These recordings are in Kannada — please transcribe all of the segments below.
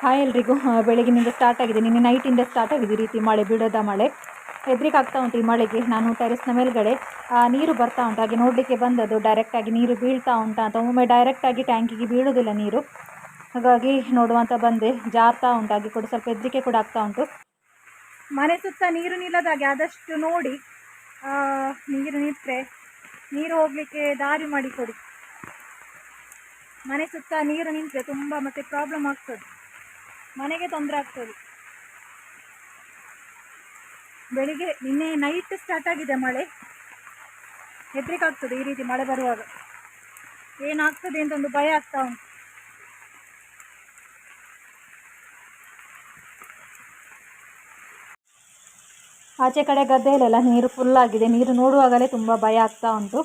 ಹಾಯ್ ಎಲ್ರಿಗೂ. ಬೆಳಗಿನಿಂದ ಸ್ಟಾರ್ಟ್ ಆಗಿದೆ. ನಿನ್ನೆ ನೈಟಿಂದ ಸ್ಟಾರ್ಟ್ ಆಗಿದೆ ಈ ರೀತಿ ಮಳೆ ಬಿಡೋದ ಮಳೆ. ಆಗ್ತಾ ಉಂಟು ಈ ಮಳೆಗೆ. ನಾನು ಟೆರೆಸ್ನ ಮೇಲ್ಗಡೆ. ನೀರು ಬರ್ತಾ ಉಂಟು. ಹಾಗೆ ನೋಡಲಿಕ್ಕೆ ಬಂದದ್ದು ಡೈರೆಕ್ಟಾಗಿ ನೀರು ಬೀಳ್ತಾ ಉಂಟಾ ಅಂತ. ಒಮ್ಮೆ ಡೈರೆಕ್ಟಾಗಿ ಟ್ಯಾಂಕಿಗೆ ಬೀಳೋದಿಲ್ಲ ನೀರು. ಹಾಗಾಗಿ ನೋಡುವಂತ ಬಂದೆ. ಜಾರ್ತಾ ಉಂಟು. ಹಾಗೆ ಕೂಡ ಸ್ವಲ್ಪ ಹೆದರಿಕೆ ಕೂಡ ಆಗ್ತಾ ಉಂಟು. ಮನೆ ಸುತ್ತ ನೀರು ನಿಲ್ಲದಾಗೆ ಆದಷ್ಟು ನೋಡಿ. ನೀರು ನಿಂತರೆ ನೀರು ಹೋಗಲಿಕ್ಕೆ ದಾರಿ ಮಾಡಿಕೊಡಿ. ಮನೆ ಸುತ್ತ ನೀರು ನಿಂತರೆ ತುಂಬ ಮತ್ತೆ ಪ್ರಾಬ್ಲಮ್ ಆಗ್ತದೆ. ಮನೆಗೆ ತೊಂದರೆ ಆಗ್ತದೆ. ಬೆಳಿಗ್ಗೆ ನಿನ್ನೆ ನೈಟ್ ಸ್ಟಾರ್ಟ್ ಆಗಿದೆ ಮಳೆ. ಹೆದರಿಕೆ ಆಗ್ತದೆ ಈ ರೀತಿ ಮಳೆ ಬರುವಾಗ. ಏನಾಗ್ತದೆ ಅಂತ ಒಂದು ಭಯ ಆಗ್ತಾ ಉಂಟು. ಆಚೆ ಕಡೆ ಗದ್ದೆಯಲ್ಲೆಲ್ಲ ನೀರು ಫುಲ್ ಆಗಿದೆ. ನೀರು ನೋಡುವಾಗಲೇ ತುಂಬ ಭಯ ಆಗ್ತಾ ಉಂಟು.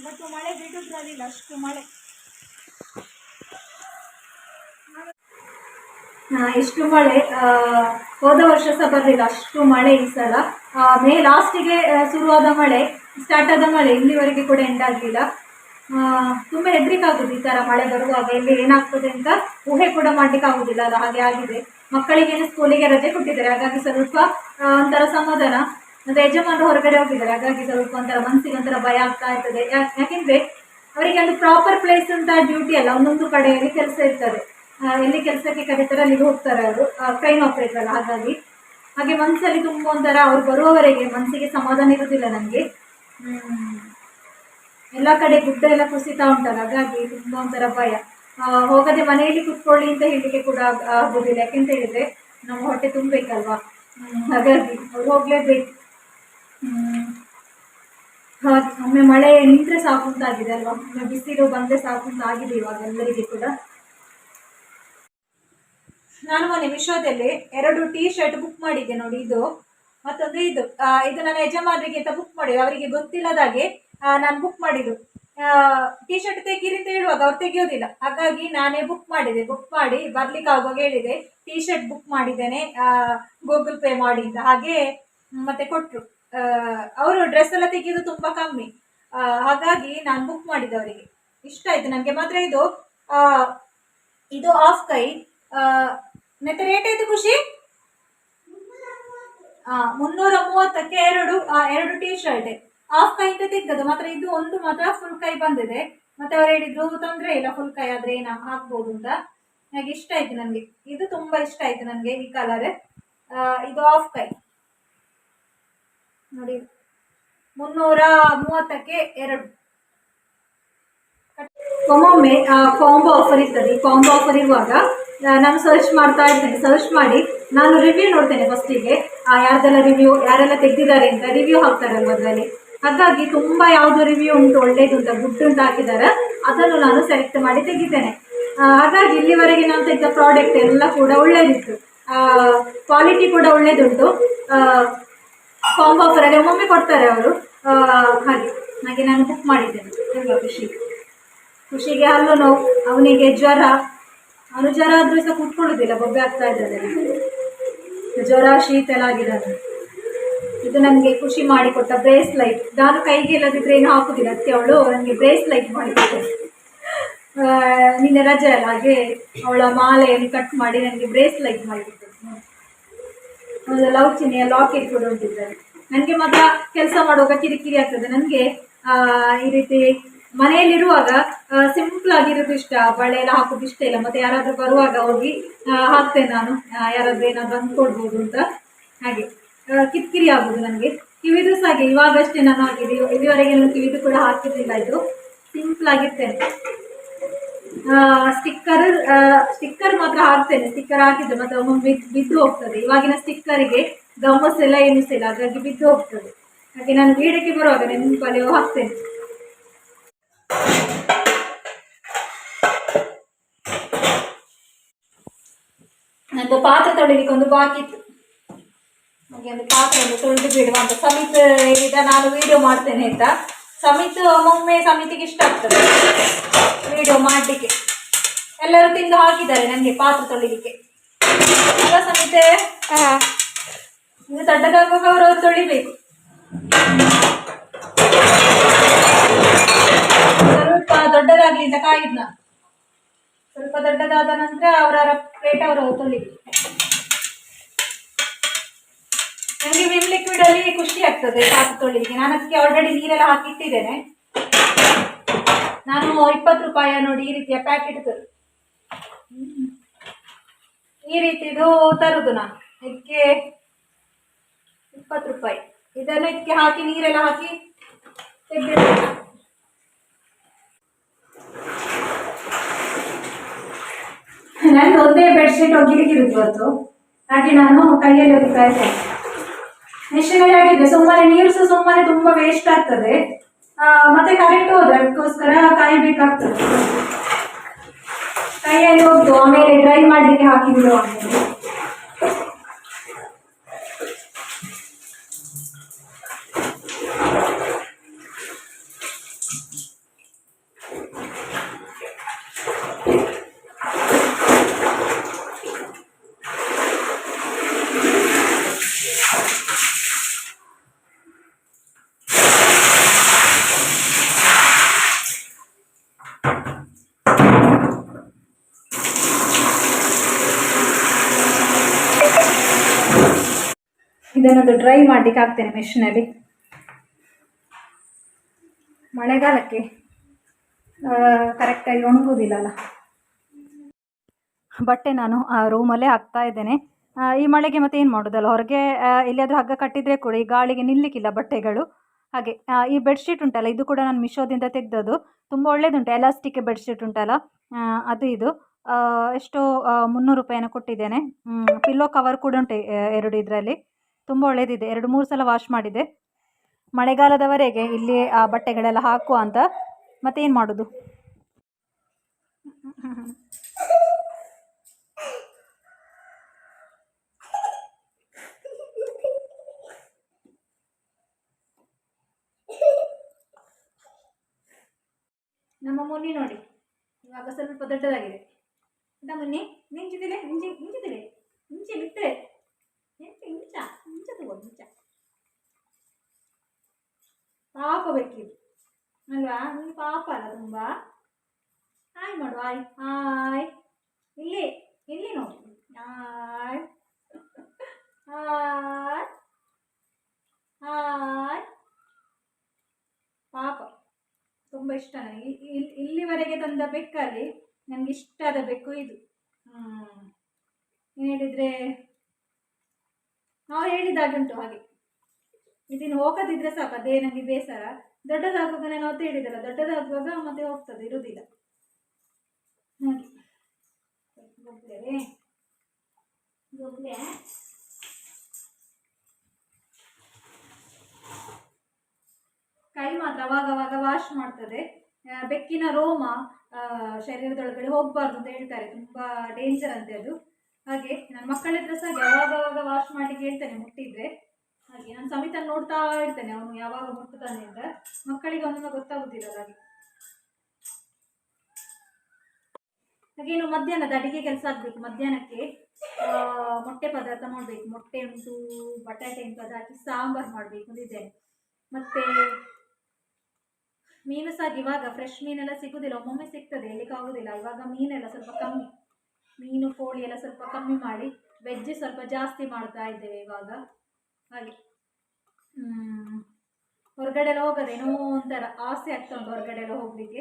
ಇವತ್ತು ಮಳೆ ಬಿಡುದ್ರಲ್ಲಿಲ್ಲ ಅಷ್ಟು ಮಳೆ. ಎಷ್ಟು ಮಳೆ ಹೋದ ವರ್ಷ ಸಹ ಬರಲಿಲ್ಲ, ಅಷ್ಟು ಮಳೆ ಈ ಸಲ. ಮೇ ಲಾಸ್ಟಿಗೆ ಶುರುವಾದ ಮಳೆ ಸ್ಟಾರ್ಟ್ ಆದ ಮಳೆ ಇಲ್ಲಿವರೆಗೆ ಕೂಡ ಎಂಡ್ ಆಗಲಿಲ್ಲ. ತುಂಬ ಹೆದರಿಕೆ ಆಗುದು ಈ ಥರ ಮಳೆ ಬರುವಾಗ ಇಲ್ಲಿ ಏನಾಗ್ತದೆ ಅಂತ ಊಹೆ ಕೂಡ ಮಾಡ್ಲಿಕ್ಕೆ ಆಗುದಿಲ್ಲ ಅಲ್ಲ ಹಾಗೆ ಆಗಿದೆ. ಮಕ್ಕಳಿಗೇನು ಸ್ಕೂಲಿಗೆ ರಜೆ ಕೊಟ್ಟಿದ್ದಾರೆ, ಹಾಗಾಗಿ ಸ್ವಲ್ಪ ಒಂಥರ ಸಮಾಧಾನ. ಮತ್ತೆ ಯಜಮಾನರು ಹೊರಗಡೆ ಹೋಗಿದ್ದಾರೆ, ಹಾಗಾಗಿ ಸ್ವಲ್ಪ ಒಂಥರ ಮನಸ್ಸಿಗೆ ಒಂಥರ ಭಯ ಆಗ್ತಾ ಇರ್ತದೆ. ಯಾಕೆಂದ್ರೆ, ಅವರಿಗೆ ಒಂದು ಪ್ರಾಪರ್ ಪ್ಲೇಸ್ ಅಂತ ಡ್ಯೂಟಿ ಅಲ್ಲ, ಒಂದೊಂದು ಕಡೆಯಲ್ಲಿ ಕೆಲಸ ಇರ್ತದೆ. ಎಲ್ಲಿ ಕೆಲಸಕ್ಕೆ ಕರೀತಾರೆ ಅಲ್ಲಿಗೆ ಹೋಗ್ತಾರೆ ಅವರು. ಟ್ರೈನ್ ಆಪರೇಟರ್ ಹಾಗಾಗಿ. ಹಾಗೆ ಮನಸ್ಸಲ್ಲಿ ತುಂಬ ಒಂಥರ ಅವ್ರು ಬರುವವರೆಗೆ ಮನಸ್ಸಿಗೆ ಸಮಾಧಾನ ಇರೋದಿಲ್ಲ ನನಗೆ. ಎಲ್ಲ ಕಡೆ ಗುಡ್ಡ ಎಲ್ಲ ಕುಸಿತಾ ಉಂಟಲ್ಲ, ಹಾಗಾಗಿ ತುಂಬ ಒಂಥರ ಭಯ. ಹೋಗದೆ ಮನೆಯಲ್ಲಿ ಕುತ್ಕೊಳ್ಳಿ ಅಂತ ಹೇಳಲಿಕ್ಕೆ ಕೂಡ ಆಗೋದಿಲ್ಲ. ಯಾಕೆಂತ ಹೇಳಿದರೆ ನಮ್ಮ ಹೊಟ್ಟೆ ತುಂಬಬೇಕಲ್ವಾ? ಹಾಗಾಗಿ ಅವ್ರು ಹೋಗಲೇಬೇಕು. ಒಮ್ಮೆ ಮಳೆ ನಿಂತರೆ ಸಾಕು ಅಂತ ಆಗಿದೆ ಅಲ್ವಾ? ಒಮ್ಮೆ ಬಿಸಿಲು ಬಂದರೆ ಸಾಕು ಅಂತ ಆಗಿದೆ ಇವಾಗ ಎಲ್ಲರಿಗೆ ಕೂಡ. ನಾನು ಮೊನ್ನೆ ಮಿಶೋದಲ್ಲಿ ಎರಡು ಟೀ ಶರ್ಟ್ ಬುಕ್ ಮಾಡಿದ್ದೆ ನೋಡಿ ಇದು. ಮತ್ತೊಂದು ಇದು. ಇದು ನನ್ನ ಯಜಮಾನರಿಗೆ ಅಂತ ಬುಕ್ ಮಾಡಿದ್ದು ಅವರಿಗೆ ಗೊತ್ತಿಲ್ಲದಾಗೆ ನಾನು ಬುಕ್ ಮಾಡಿದ್ದು. ಟೀ ಶರ್ಟ್ ತೆಗೀರಿ ಅಂತ ಹೇಳುವಾಗ ಅವ್ರು ತೆಗೆಯೋದಿಲ್ಲ. ಹಾಗಾಗಿ ನಾನೇ ಬುಕ್ ಮಾಡಿದೆ. ಬುಕ್ ಮಾಡಿ ಬರ್ಲಿಕ್ಕೆ ಆಗುವಾಗ ಹೇಳಿದೆ ಟೀ ಶರ್ಟ್ ಬುಕ್ ಮಾಡಿದ್ದೇನೆ ಗೂಗಲ್ ಪೇ ಮಾಡಿ ಅಂತ. ಹಾಗೆ ಮತ್ತೆ ಕೊಟ್ಟರು ಅವರು ಡ್ರೆಸ್ ಎಲ್ಲ ತೆಗೆಯೋದು ತುಂಬ ಕಮ್ಮಿ. ಹಾಗಾಗಿ ನಾನು ಬುಕ್ ಮಾಡಿದ್ದೆ ಅವರಿಗೆ. ಇಷ್ಟ ಆಯ್ತು. ನನಗೆ ಮಾತ್ರ ಇದು ಇದು ಆಫ್ ಕೈ ಮತ್ತೆ ರೇಟ್ ಆಯ್ತು ಖುಷಿ? ಮುನ್ನೂರ ಮೂವತ್ತಕ್ಕೆ ಎರಡು ಎರಡು ಟಿ ಶರ್ಟ್ ಹಾಫ್ ಕೈ ಅಂತ ತೆಗ್ದದ್ದು, ಮಾತ್ರ ಇದು ಒಂದು ಮಾತ್ರ ಫುಲ್ ಕೈ ಬಂದಿದೆ. ಮತ್ತೆ ಅವ್ರು ಹೇಳಿದ್ರು ತೊಂದರೆ ಇಲ್ಲ ಫುಲ್ ಕೈ ಆದ್ರೆ ಏನ, ಹಾಕ್ಬೋದು ಅಂತ. ನನಗೆ ಇಷ್ಟ ಆಯ್ತು ನನಗೆ. ಇದು ತುಂಬಾ ಇಷ್ಟ ಆಯ್ತು ನನಗೆ ಈ ಕಲರ್ ಇದು ಆಫ್ ಕೈ. ನೋಡಿ ಮುನ್ನೂರ ಮೂವತ್ತಕ್ಕೆ ಎರಡು. ಒಮ್ಮೊಮ್ಮೆ ಕಾಂಬೋ ಆಫರ್ ಇರ್ತದೆ. ಕಾಂಬೋ ಆಫರ್ ಇರುವಾಗ ನಾನು ಸರ್ಚ್ ಮಾಡ್ತಾ ಇರ್ತೇನೆ. ಸರ್ಚ್ ಮಾಡಿ, ನಾನು ರಿವ್ಯೂ ನೋಡ್ತೇನೆ ಫಸ್ಟಿಗೆ ಯಾರ್ದೆಲ್ಲ ರಿವ್ಯೂ ಯಾರೆಲ್ಲ ತೆಗೆದಿದ್ದಾರೆ ಅಂತ ರಿವ್ಯೂ ಹಾಕ್ತಾರೆ ಅದರಲ್ಲಿ. ಹಾಗಾಗಿ ತುಂಬ ಯಾವುದು ರಿವ್ಯೂ ಉಂಟು, ಒಳ್ಳೇದು ಅಂತ ಗುಡ್ ಅಂತ ಹಾಕಿದ್ದಾರೆ. ಅದನ್ನು ನಾನು ಸೆಲೆಕ್ಟ್ ಮಾಡಿ ತೆಗಿತೇನೆ. ಹಾಗಾಗಿ ಇಲ್ಲಿವರೆಗೆ ನಾನು ತೆಗೆದ ಪ್ರಾಡಕ್ಟ್ ಎಲ್ಲ ಕೂಡ ಒಳ್ಳೇದಿತ್ತು. ಕ್ವಾಲಿಟಿ ಕೂಡ ಒಳ್ಳೇದುಂಟು. ಕಾಂಬೋ ಆಫರಲ್ಲಿ ಒಮ್ಮೊಮ್ಮೆ ಕೊಡ್ತಾರೆ ಅವರು. ಹಾಗೆ ಹಾಗೆ ನಾನು ಬುಕ್ ಮಾಡಿದ್ದೇನೆ. ತುಂಬ ಖುಷಿ. ಖುಷಿಗೆ ಹಲ್ಲು ನೋವು, ಅವನಿಗೆ ಜ್ವರ. ಅವನು ಜ್ವರ ಆದರೂ ಸಹ ಕುತ್ಕೊಳ್ಳೋದಿಲ್ಲ, ಬೊಬ್ಬೆ ಆಗ್ತಾ ಇದ್ದಾನೆ ಜ್ವರ ಶೀತ ಎಲ್ಲ ಆಗಿದ್ದಾನೆ ಇದು ನನಗೆ ಖುಷಿ ಮಾಡಿಕೊಟ್ಟ ಬ್ರೇಸ್ಲೈಟ್. ನಾನು ಕೈಗೆ ಇಲ್ಲದಿದ್ರೆ ಏನು ಹಾಕುದಿಲ್ಲ. ಅತ್ತೆ ಅವಳು ನನಗೆ ಬ್ರೇಸ್ಲೈಟ್ ಮಾಡಿಕೊಟ್ಟೆ ನಿನ್ನೆ ರಜೆ ಅಲ್ಲ, ಹಾಗೆ ಅವಳ ಮಾಲೆಯನ್ನು ಕಟ್ ಮಾಡಿ ನನಗೆ ಬ್ರೇಸ್ಲೈಟ್ ಮಾಡಿಕೊಟ್ಟೆ ಒಂದು ಲವ್ ಚಿನ್ನೆಯ ಲಾಕೆಟ್ ಕೂಡ ಉಂಟಿದ್ದಾರೆ ನನಗೆ ಮಾತ್ರ ಕೆಲಸ ಮಾಡುವಾಗ ಕಿರಿಕಿರಿ ಆಗ್ತದೆ. ನನಗೆ ಈ ರೀತಿ ಮನೆಯಲ್ಲಿರುವಾಗ ಸಿಂಪಲ್ ಆಗಿರೋದು ಇಷ್ಟ. ಬಳೆ ಎಲ್ಲ ಹಾಕೋದು ಇಷ್ಟ ಇಲ್ಲ. ಮತ್ತೆ ಯಾರಾದರೂ ಬರುವಾಗ ಹೋಗಿ ಹಾಕ್ತೇನೆ ನಾನು. ಯಾರಾದರೂ ಏನಾದ್ರು ಅಂದ್ಕೊಡ್ಬೋದು ಅಂತ. ಹಾಗೆ. ಕಿತ್ಕಿರಿ ಆಗೋದು ನನಗೆ. ಕಿವಿದು ಸಹ ಹಾಗೆ ಇವಾಗಷ್ಟೇ ನಾನು ಆಗಿದೆ ಇದುವರೆಗೆ ನಾನು ಕಿವಿದು ಕೂಡ ಹಾಕಿರಲಿಲ್ಲ ಇದು. ಸಿಂಪಲ್ ಆಗಿರ್ತೇನೆ. ಸ್ಟಿಕ್ಕರ್ ಸ್ಟಿಕ್ಕರ್ ಮಾತ್ರ ಹಾಕ್ತೇನೆ. ಸ್ಟಿಕ್ಕರ್ ಹಾಕಿದ್ರೆ ಮತ್ತೆ ಒಮ್ಮೊಮ್ಮೆ ಬಿದ್ದು ಹೋಗ್ತದೆ. ಇವಾಗಿನ ಸ್ಟಿಕ್ಕರಿಗೆ ಗಮ್ಮಸ್ ಎಲ್ಲ ಎನಿಸಿಲ್ಲ ಹಾಗಾಗಿ ಬಿದ್ದು ಹೋಗ್ತದೆ. ಹಾಗೆ ನಾನು ಗೀಡಕ್ಕೆ ಬರುವಾಗ ನೆನಪಲ್ಲಿ ಹಾಕ್ತೇನೆ. ನಂದು ಪಾತ್ರೆ ತೊಳಿಲಿಕ್ಕೆ ಒಂದು ಬಾಕಿ ಇತ್ತು. ಹಾಗೆ ಒಂದು ಪಾತ್ರೆ ಒಂದು ತೊಳೆದು ಬಿಡುವ ಅಂತ. ಸಮಿತ್ ಹೇಳಿದ ನಾನು ವಿಡಿಯೋ ಮಾಡ್ತೇನೆ ಅಂತ. ಸಮಿತ್ ಒಮ್ಮೊಮ್ಮೆ ಸಮಿತಿಗೆ ಇಷ್ಟ ಆಗ್ತದೆ ವಿಡಿಯೋ ಮಾಡಲಿಕ್ಕೆ. ಎಲ್ಲರೂ ತಿಂದು ಹಾಕಿದ್ದಾರೆ ನನಗೆ ಪಾತ್ರೆ ತೊಳಿಲಿಕ್ಕೆ. ಅಲ್ಲ ಸಮಿತೆ? ಇನ್ನು ದೊಡ್ಡದಾಗುವಾಗ ಅವರು ತೊಳಿಬೇಕು. ಸ್ವಲ್ಪ ಕಾಯಿದ್ನ ಸ್ವಲ್ಪ ದೊಡ್ಡದಾದ ನಂತರ ಅವರ ಪ್ಲೇಟ್ ಅವರು ತೊಳಿಲಿ ನನಗೆ ವಿಮ್ ಲಿಕ್ವಿಡ್ ಅಲ್ಲಿ ಖುಷಿ ಆಗ್ತದೆ ಪಾತ್ರೆ ತೊಳಿಲಿಕ್ಕೆ ನಾನು ಅದಕ್ಕೆ ಆಲ್ರೆಡಿ ನೀರೆಲ್ಲ ಹಾಕಿಟ್ಟಿದ್ದೇನೆ. ನಾನು ಇಪ್ಪತ್ತು ರೂಪಾಯ ನೋಡಿ ಈ ರೀತಿಯ ಪ್ಯಾಕೆಟ್ ತರು ಈ ರೀತಿದು ತರುದು ನಾನು. ಇದಕ್ಕೆ ಇಪ್ಪತ್ತು ರೂಪಾಯಿ. ಇದನ್ನು ಇದಕ್ಕೆ ಹಾಕಿ ನೀರೆಲ್ಲ ಹಾಕಿ ತೆಗೆದಿಡ್ಬೇಕು ನಾನು ಒಂದೇ ಬೆಡ್ಶೀಟ್ ಒಗ್ಗಿರಿಗಿರುತ್ತೆ ಇವತ್ತು. ಹಾಗೆ ನಾನು ಕೈಯಲ್ಲಿ ಒಗಿತಾ ಇದ್ದೇನೆ ಮೆಷಿನಲ್ಲಿ ಆಗಿದೆ ಸುಮ್ಮನೆ ನೀರು ಸಹ ಸುಮ್ಮನೆ ತುಂಬಾ ವೇಸ್ಟ್ ಆಗ್ತದೆ. ಮತ್ತೆ ಕರೆಂಟ್ ಹೋದ್ರೆ ಅದಕ್ಕೋಸ್ಕರ ಕಾಯಬೇಕಾಗ್ತದೆ ಕೈಯಲ್ಲಿ ಹೋಗ್ತು ಆಮೇಲೆ ಡ್ರೈ ಮಾಡಲಿಕ್ಕೆ ಹಾಕಿದ್ರು ಬಿಡುವ ಇದನ್ನೊಂದು ಡ್ರೈ ಮಾಡಲಿಕ್ಕೆ ಹಾಕ್ತೇನೆ ಮೆಷಿನಲ್ಲಿ ಮಳೆಗಾಲಕ್ಕೆ ಕರೆಕ್ಟಾಗಿ ಒಣಗುವುದಿಲ್ಲಲ್ಲ ಬಟ್ಟೆ ನಾನು, ಆ ರೂಮಲ್ಲೇ ಹಾಕ್ತಾ ಇದ್ದೇನೆ. ಈ ಮಳೆಗೆ ಮತ್ತೆ ಏನು ಮಾಡೋದಲ್ಲ, ಹೊರಗೆ ಎಲ್ಲಿಯಾದರೂ ಹಗ್ಗ ಕಟ್ಟಿದರೆ ಕೂಡ ಈ ಗಾಳಿಗೆ ನಿಲ್ಲಕ್ಕಿಲ್ಲ ಬಟ್ಟೆಗಳು. ಹಾಗೆ ಈ ಬೆಡ್ಶೀಟ್ ಉಂಟಲ್ಲ, ಇದು ಕೂಡ ನಾನು ಮಿಶೋದಿಂದ ತೆಗೆದದು ತುಂಬ ಒಳ್ಳೇದುಂಟು ಎಲಾಸ್ಟಿಕ್ ಬೆಡ್ಶೀಟ್ ಉಂಟಲ್ಲ ಅದು ಇದು. ಎಷ್ಟೋ ಮುನ್ನೂರು ರೂಪಾಯಿನ ಕೊಟ್ಟಿದ್ದೇನೆ. ಪಿಲ್ಲೋ ಕವರ್ ಕೂಡ ಉಂಟು ಎರಡು ಇದರಲ್ಲಿ. ತುಂಬ ಒಳ್ಳೆಯದಿದೆ ಎರಡು, ಮೂರು ಸಲ ವಾಶ್ ಮಾಡಿದೆ. ಮಳೆಗಾಲದವರೆಗೆ ಇಲ್ಲಿ ಆ ಬಟ್ಟೆಗಳೆಲ್ಲ ಹಾಕುವ ಅಂತ. ಮತ್ತೇನು ಮಾಡೋದು? ನಮ್ಮ ಮುನ್ನಿ ನೋಡಿ. ಇವಾಗ ಸ್ವಲ್ಪ ದೊಡ್ಡದಾಗಿದೆ. ಮುನ್ನಿ. ನಿಂಚಿದಿಲೆ ನಿಂಚೆ ನಿಂಚಿದಿಲೆ ನಿಂಚಿ ಬಿಟ್ಟರೆ ಎಂತ ಇಂಚ ಇಂಚ ತಗೋ ಇಂಚ ಪಾಪ ಬೇಕಿದು ಅಲ್ವಾ? ನಿಮ್ಗೆ ಪಾಪ ಅಲ್ಲ ತುಂಬ. ಹಾಯ್ ಮಾಡು, ಹಾಯ್. ಹಾಯ್. ಇಲ್ಲಿ ಇಲ್ಲಿ ನೋಡಿ. ಹಾಯ್. ಹಾಯ್. ಹಾಯ್. ಪಾಪ. ತುಂಬ ಇಷ್ಟ ನನಗೆ. ಇಲ್ಲಿವರೆಗೆ ತಂದ ಬೆಕ್ಕಲ್ಲಿ ನನಗೆ ಆದ ಬೆಕ್ಕು ಇದು. ಏನು ಹೇಳಿದರೆ ನಾವು ಹೇಳಿದಾಗೆ ಉಂಟು ಹಾಗೆ. ಇದನ್ನು ಹೋಗದಿದ್ರೆ ಸಾಕು, ಅದೇ ನನಗೆ ಬೇಸರ. ದೊಡ್ಡದಾಗುವಾಗ ನಾನು ಅವತ್ತು ಹೇಳಿದಲ್ಲ, ದೊಡ್ಡದಾಗುವಾಗ ಮತ್ತೆ ಹೋಗ್ತದೆ ಇರುವುದಿಲ್ಲ ಹಾಗೆ. ಕೈ ಮಾತ್ರ ಅವಾಗವಾಗ ಅವಾಗ ವಾಶ್ ಮಾಡ್ತದೆ ಬೆಕ್ಕಿನ ರೋಮ. ಶರೀರದೊಳಗಡೆ ಹೋಗಬಾರ್ದು ಅಂತ ಹೇಳ್ತಾರೆ. ತುಂಬ ಡೇಂಜರ್ ಅಂತೆ ಅದು. ಹಾಗೆ ನನ್ನ ಮಕ್ಕಳ ಹತ್ರ ಸಹ ಯಾವಾಗ ಅವಾಗ ವಾಶ್ ಮಾಡ್ಲಿಕ್ಕೆ ಹೇಳ್ತಾನೆ, ಮುಟ್ಟಿದ್ರೆ. ಹಾಗೆ ನಾನು ಸಮಿತ ನೋಡ್ತಾ ಇರ್ತೇನೆ, ಅವನು ಯಾವಾಗ ಮುಟ್ಟುತ್ತಾನೆ ಅಂತ. ಮಕ್ಕಳಿಗೆ ಅವನನ್ನು ಗೊತ್ತಾಗುದಿಲ್ಲ ಹಾಗೆ. ಹಾಗೇನು ಮಧ್ಯಾಹ್ನದ ಅಡಿಗೆ ಕೆಲಸ ಆಗಬೇಕು. ಮಧ್ಯಾಹ್ನಕ್ಕೆ ಮೊಟ್ಟೆ ಪದಾರ್ಥ ಮಾಡಬೇಕು. ಮೊಟ್ಟೆ ಉಂಟು, ಬಟಾಟೆ ಉಂಟು ಅದು ಹಾಕಿ ಸಾಂಬಾರು ಮಾಡಬೇಕು ಅಂದಿದ್ದೇನೆ ಮತ್ತೆ ಮೀನು ಸಾಕು ಇವಾಗ ಫ್ರೆಶ್ ಮೀನೆಲ್ಲ ಸಿಗುದಿಲ್ಲ, ಒಮ್ಮೊಮ್ಮೆ ಸಿಗ್ತದೆ, ಎಲ್ಲಿಗೆ ಆಗುದಿಲ್ಲ. ಇವಾಗ ಮೀನೆಲ್ಲ ಸ್ವಲ್ಪ ಕಮ್ಮಿ. ಮೀನು, ಕೋಳಿ ಎಲ್ಲ ಸ್ವಲ್ಪ ಕಮ್ಮಿ ಮಾಡಿ ವೆಜ್ ಸ್ವಲ್ಪ ಜಾಸ್ತಿ ಮಾಡ್ತಾ ಇದ್ದೇವೆ ಇವಾಗ. ಹಾಗೆ. ಹೊರಗಡೆ ಎಲ್ಲ ಹೋಗೋದೇನೋ ಒಂಥರ ಆಸೆ ಆಗ್ತಾ ಉಂಟು ಹೊರಗಡೆ ಎಲ್ಲ ಹೋಗ್ಲಿಕ್ಕೆ.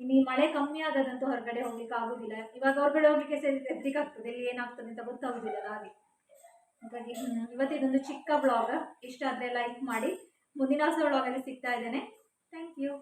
ಇನ್ನು ಮಳೆ ಕಮ್ಮಿ ಆಗದಂತೂ ಹೊರಗಡೆ ಹೋಗ್ಲಿಕ್ಕೆ ಆಗುದಿಲ್ಲ. ಇವಾಗ ಹೊರಗಡೆ ಹೋಗ್ಲಿಕ್ಕೆ ಹೆದರಿಕೆ ಆಗ್ತದೆ ಇಲ್ಲಿ ಏನಾಗ್ತದೆ ಅಂತ ಗೊತ್ತಾಗುದಿಲ್ಲ ಹಾಗೆ. ಹಾಗಾಗಿ ಇವತ್ತಿದೊಂದು ಚಿಕ್ಕ ಬ್ಲಾಗ್ ಇಷ್ಟ ಆದರೆ ಲೈಕ್ ಮಾಡಿ. ಮುಂದಿನ ಹೊಸ ಬ್ಲಾಗಲ್ಲಿ ಸಿಗ್ತಾ ಇದ್ದೇನೆ. Thank you